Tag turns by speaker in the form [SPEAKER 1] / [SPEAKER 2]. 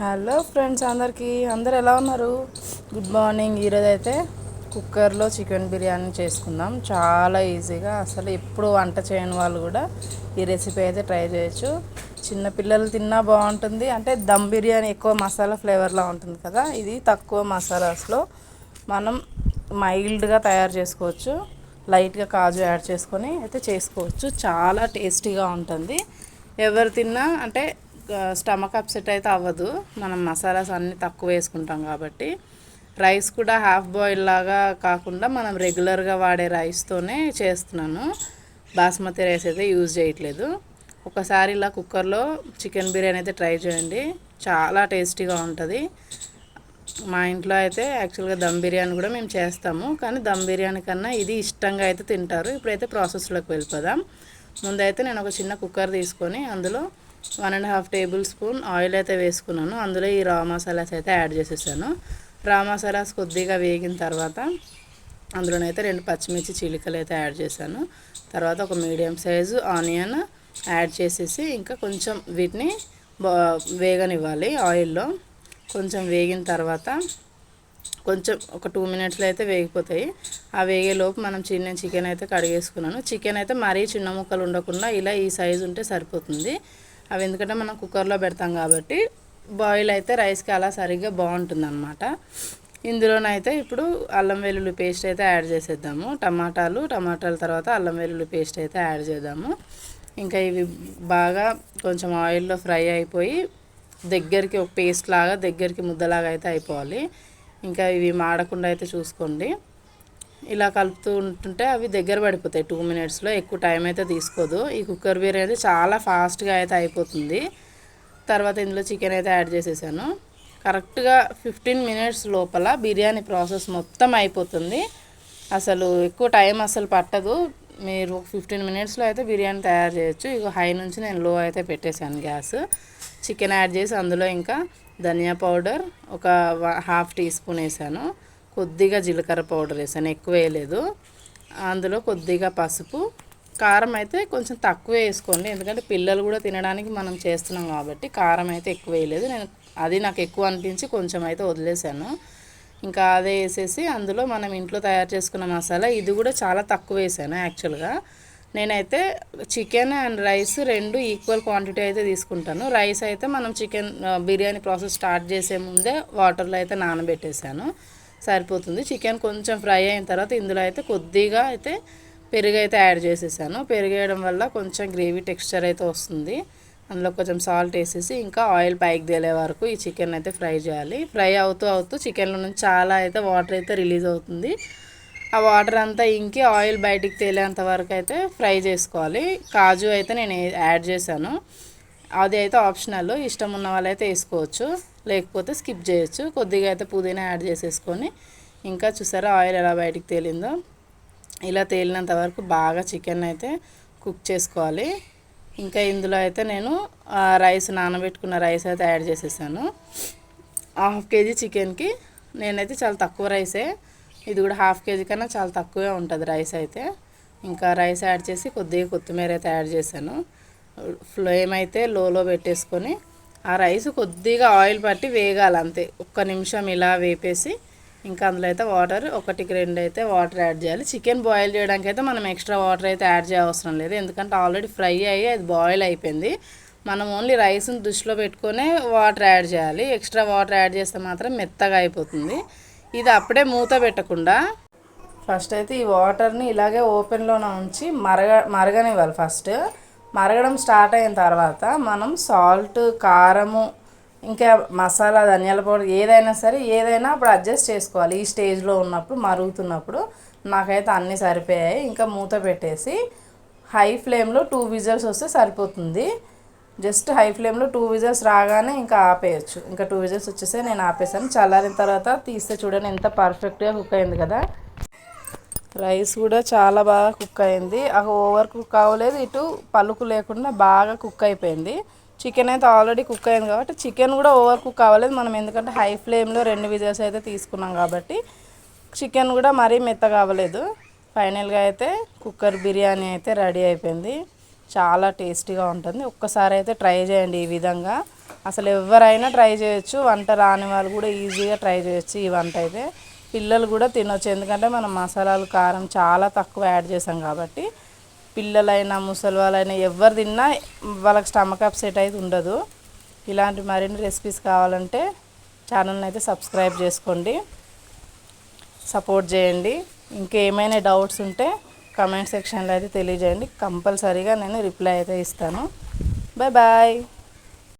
[SPEAKER 1] Hello friends అందరికీ అందరు ఎలా ఉన్నారు? Good morning. ఈరోజు అయితే కుక్కర్లో చికెన్ బిర్యానీ చేసుకుందాం. చాలా ఈజీగా. అసలు ఎప్పుడు వంట చేయని వాళ్ళు కూడా ఈ రెసిపీ అయితే ట్రై చేయొచ్చు. చిన్న పిల్లలు తిన్నా బాగుంటుంది. అంటే దమ్ బిర్యానీ ఎక్కువ మసాలా ఫ్లేవర్లో ఉంటుంది కదా ఇది తక్కువ మసాలాస్లో మనం మైల్డ్గా తయారు చేసుకోవచ్చు. లైట్గా కాజు యాడ్ చేసుకొని అయితే చేసుకోవచ్చు. చాలా టేస్టీగా ఉంటుంది. ఎవరు తిన్నా అంటే స్టమక్ అప్సెట్ అయితే అవ్వదు. మనం మసాలాస్ అన్నీ తక్కువ వేసుకుంటాం కాబట్టి. రైస్ కూడా హాఫ్ బాయిల్ లాగా కాకుండా మనం రెగ్యులర్గా వాడే రైస్తోనే చేస్తున్నాను. బాస్మతి రైస్ అయితే యూజ్ చేయట్లేదు. ఒకసారి ఇలా కుక్కర్లో చికెన్ బిర్యానీ అయితే ట్రై చేయండి. చాలా టేస్టీగా ఉంటుంది. మా ఇంట్లో అయితే యాక్చువల్గా దమ్ బిర్యానీ కూడా మేము చేస్తాము. కానీ దమ్ బిర్యానీ కన్నా ఇది ఇష్టంగా అయితే తింటారు. ఇప్పుడైతే ప్రాసెస్లోకి వెళ్ళిపోదాం. ముందైతే నేను ఒక చిన్న కుక్కర్ తీసుకొని అందులో one and half tablespoon oil అయితే వేసుకున్నాను. అందులో ఈ రా మసాలాస్ అయితే యాడ్ చేసేసాను. రా మసాలాస్ కొద్దిగా వేగిన తర్వాత అందులోనైతే రెండు పచ్చిమిర్చి చిలికలు అయితే యాడ్ చేశాను. తర్వాత ఒక మీడియం సైజు ఆనియన్ యాడ్ చేసేసి ఇంకా కొంచెం వీటిని వేగనివ్వాలి ఆయిల్లో. కొంచెం వేగిన తర్వాత కొంచెం ఒక టూ మినిట్స్లో అయితే వేగిపోతాయి. ఆ వేగేలోపు మనం చిన్న చికెన్ అయితే కడిగేసుకున్నాను. చికెన్ అయితే మరీ చిన్న ముక్కలు ఉండకుండా ఇలా ఈ సైజు ఉంటే సరిపోతుంది. అవి ఎందుకంటే మనం కుక్కర్లో పెడతాం కాబట్టి బాయిల్ అయితే రైస్కి అలా సరిగ్గా బాగుంటుందన్నమాట. ఇందులోనైతే ఇప్పుడు అల్లం వెల్లుల్లి పేస్ట్ అయితే యాడ్ చేసేద్దాము. టమాటాలు టమాటాల తర్వాత అల్లం వెల్లుల్లి పేస్ట్ అయితే యాడ్ చేద్దాము. ఇంకా ఇవి బాగా కొంచెం ఆయిల్లో ఫ్రై అయిపోయి దగ్గరికి ఒక పేస్ట్ లాగా దగ్గరికి ముద్దలాగా అయితే అయిపోవాలి. ఇంకా ఇవి మాడకుండా అయితే చూసుకోండి. ఇలా కలుపుతూ ఉంటుంటే అవి దగ్గర పడిపోతాయి. టూ మినిట్స్లో ఎక్కువ టైం అయితే తీసుకోదు. ఈ కుక్కర్ బిర్యానీ చాలా ఫాస్ట్గా అయితే అయిపోతుంది. తర్వాత ఇందులో చికెన్ అయితే యాడ్ చేసేసాను. కరెక్ట్గా ఫిఫ్టీన్ మినిట్స్ లోపల బిర్యానీ ప్రాసెస్ మొత్తం అయిపోతుంది. అసలు ఎక్కువ టైం అసలు పట్టదు. మీరు ఫిఫ్టీన్ మినిట్స్లో అయితే బిర్యానీ తయారు చేయొచ్చు. ఇక హై నుంచి నేను లో అయితే పెట్టేశాను గ్యాస్. చికెన్ యాడ్ చేసి అందులో ఇంకా ధనియా పౌడర్ ఒక హాఫ్ టీ స్పూన్ వేసాను. కొద్దిగా జీలకర్ర పౌడర్ వేసాను. ఎక్కువ వేయలేదు. అందులో కొద్దిగా పసుపు. కారం అయితే కొంచెం తక్కువ వేసుకోండి. ఎందుకంటే పిల్లలు కూడా తినడానికి మనం చేస్తున్నాం కాబట్టి కారం అయితే ఎక్కువ వేయలేదు. నేను అది నాకు ఎక్కువ అనిపించి కొంచెం అయితే వదిలేసాను ఇంకా అదే వేసేసి అందులో మనం ఇంట్లో తయారు చేసుకున్న మసాలా ఇది కూడా చాలా తక్కువ వేసాను యాక్చువల్గా. నేనైతే చికెన్ అండ్ రైస్ రెండు ఈక్వల్ క్వాంటిటీ అయితే తీసుకుంటాను. రైస్ అయితే మనం చికెన్ బిర్యానీ ప్రాసెస్ స్టార్ట్ చేసే ముందే వాటర్లో అయితే నానబెట్టేశాను. సరిపోతుంది. చికెన్ కొంచెం ఫ్రై అయిన తర్వాత ఇందులో అయితే కొద్దిగా అయితే పెరుగు అయితే యాడ్ చేసేసాను. పెరుగు వేయడం వల్ల కొంచెం గ్రేవీ టెక్స్చర్ అయితే వస్తుంది. అందులో కొంచెం సాల్ట్ వేసేసి ఇంకా ఆయిల్ పైకి తేలే వరకు ఈ చికెన్ అయితే ఫ్రై చేయాలి. ఫ్రై అవుతూ అవుతూ చికెన్లో నుంచి చాలా అయితే వాటర్ అయితే రిలీజ్ అవుతుంది. ఆ వాటర్ అంతా ఇంకి ఆయిల్ బయటికి తేలేంత వరకు అయితే ఫ్రై చేసుకోవాలి. కాజు అయితే నేను యాడ్ చేశాను. అది అయితే ఆప్షనల్ ఇష్టం ఉన్న వాళ్ళైతే వేసుకోవచ్చు. లేకపోతే స్కిప్ చేయొచ్చు. కొద్దిగా అయితే పుదీనా యాడ్ చేసేసుకొని ఇంకా చూసారా ఆయిల్ ఎలా బయటికి తేలిందో. ఇలా తేలినంత వరకు బాగా చికెన్ అయితే కుక్ చేసుకోవాలి. ఇంకా ఇందులో అయితే నేను రైస్ నానబెట్టుకున్న రైస్ అయితే యాడ్ చేసేసాను. హాఫ్ కేజీ చికెన్కి నేనైతే చాలా తక్కువ రైసే. ఇది కూడా హాఫ్ కేజీ కన్నా చాలా తక్కువే ఉంటుంది రైస్ అయితే. ఇంకా రైస్ యాడ్ చేసి కొద్దిగా కొత్తిమీర అయితే యాడ్ చేశాను. ఫ్లేమ్ అయితే లోలో పెట్టేసుకొని ఆ రైస్ కొద్దిగా ఆయిల్ పట్టి వేగాలి అంతే ఒక్క నిమిషం ఇలా వేపేసి ఇంకా అందులో అయితే వాటర్ ఒకటికి రెండు అయితే వాటర్ యాడ్ చేయాలి. చికెన్ బాయిల్ చేయడానికి అయితే మనం ఎక్స్ట్రా వాటర్ అయితే యాడ్ చేయవసరం లేదు. ఎందుకంటే ఆల్రెడీ ఫ్రై అయ్యి అది బాయిల్ అయిపోయింది. మనం ఓన్లీ రైస్ని దృష్టిలో పెట్టుకునే వాటర్ యాడ్ చేయాలి. ఎక్స్ట్రా వాటర్ యాడ్ చేస్తే మాత్రం మెత్తగా అయిపోతుంది. ఇది అప్పుడే మూత పెట్టకుండా ఫస్ట్ అయితే ఈ వాటర్ని ఇలాగే ఓపెన్లోనే ఉంచి మరగ మరగనివ్వాలి ఫస్ట్. మరగడం స్టార్ట్ అయిన తర్వాత మనం సాల్ట్ కారము ఇంకా మసాలా ధనియాల పౌడర్ ఏదైనా సరే ఏదైనా అప్పుడు అడ్జస్ట్ చేసుకోవాలి. ఈ స్టేజ్లో ఉన్నప్పుడు మరుగుతున్నప్పుడు నాకైతే అన్నీ సరిపోయాయి. ఇంకా మూత పెట్టేసి హై ఫ్లేమ్లో టూ విజల్స్ వస్తే సరిపోతుంది. జస్ట్ హై ఫ్లేమ్లో టూ విజల్స్ రాగానే ఇంకా ఆపేయచ్చు. ఇంకా టూ విజల్స్ వచ్చేసే నేను ఆపేసాను. చల్లారిన తర్వాత తీస్తే చూడండి ఎంత పర్ఫెక్ట్గా కుక్ అయింది కదా. రైస్ కూడా చాలా బాగా కుక్ అయింది. ఆ ఓవర్ కుక్ అవ్వలేదు ఇటు పలుకు లేకుండా బాగా కుక్ అయిపోయింది. చికెన్ అయితే ఆల్రెడీ కుక్ అయింది కాబట్టి చికెన్ కూడా ఓవర్ కుక్ అవ్వలేదు మనం ఎందుకంటే హై ఫ్లేమ్లో రెండు విజల్స్ అయితే తీసుకున్నాం కాబట్టి చికెన్ కూడా మరీ మెత్తగా అవ్వలేదు. ఫైనల్గా అయితే కుక్కర్ బిర్యానీ అయితే రెడీ అయిపోయింది. చాలా టేస్టీగా ఉంటుంది. ఒక్కసారి అయితే ట్రై చేయండి ఈ విధంగా. అసలు ఎవరైనా ట్రై చేయొచ్చు. వంట రాని వాళ్ళు కూడా ఈజీగా ట్రై చేయొచ్చు ఈ వంట అయితే. పిల్లలు కూడా తినొచ్చు. ఎందుకంటే మనం మసాలాలు కారం చాలా తక్కువ యాడ్ చేసాం కాబట్టి పిల్లలైనా ముసలి వాళ్ళైనా ఎవరు తిన్నా వాళ్ళకి స్టమక్ అప్సెట్ అయితే ఉండదు. ఇలాంటి మరిన్ని రెసిపీస్ కావాలంటే ఛానల్ని అయితే సబ్స్క్రైబ్ చేసుకోండి. సపోర్ట్ చేయండి. ఇంకేమైనా డౌట్స్ ఉంటే కమెంట్ సెక్షన్లో అయితే తెలియజేయండి. కంపల్సరీగా నేను రిప్లై అయితే ఇస్తాను. Bye bye.